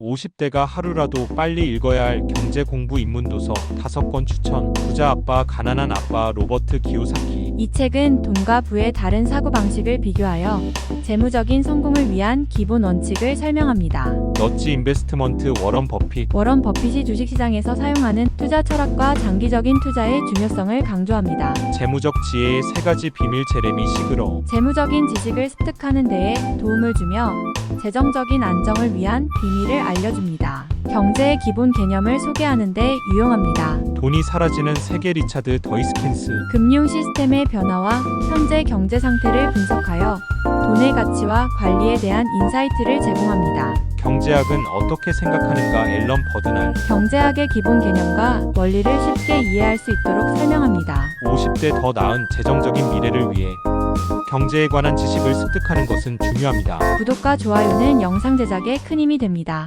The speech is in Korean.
50대가 하루라도 빨리 읽어야 할 경제 공부 입문 도서 다섯 권 추천. 부자 아빠, 가난한 아빠 로버트 기요사키. 이 책은 돈과 부의 다른 사고방식을 비교하여 재무적인 성공을 위한 기본 원칙을 설명합니다. 너치 인베스트먼트 워런 버핏. 워런 버핏이 주식시장에서 사용하는 투자 철학과 장기적인 투자의 중요성을 강조합니다. 재무적 지혜의 세 가지 비밀 제레미 시그러. 재무적인 지식을 습득하는 데에 도움을 주며 재정적인 안정을 위한 비밀을 알려줍니다. 경제의 기본 개념을 소개하는 데 유용합니다. 돈이 사라지는 세계 리차드 더이스킨스. 금융 시스템의 변화와 현재 경제 상태를 분석하여 돈의 가치와 관리에 대한 인사이트를 제공합니다. 경제학은 어떻게 생각하는가 앨런 버드날. 경제학의 기본 개념과 원리를 쉽게 이해할 수 있도록 설명합니다. 50대 더 나은 재정적인 미래를 위해 경제에 관한 지식을 습득하는 것은 중요합니다. 구독과 좋아요는 영상 제작에 큰 힘이 됩니다.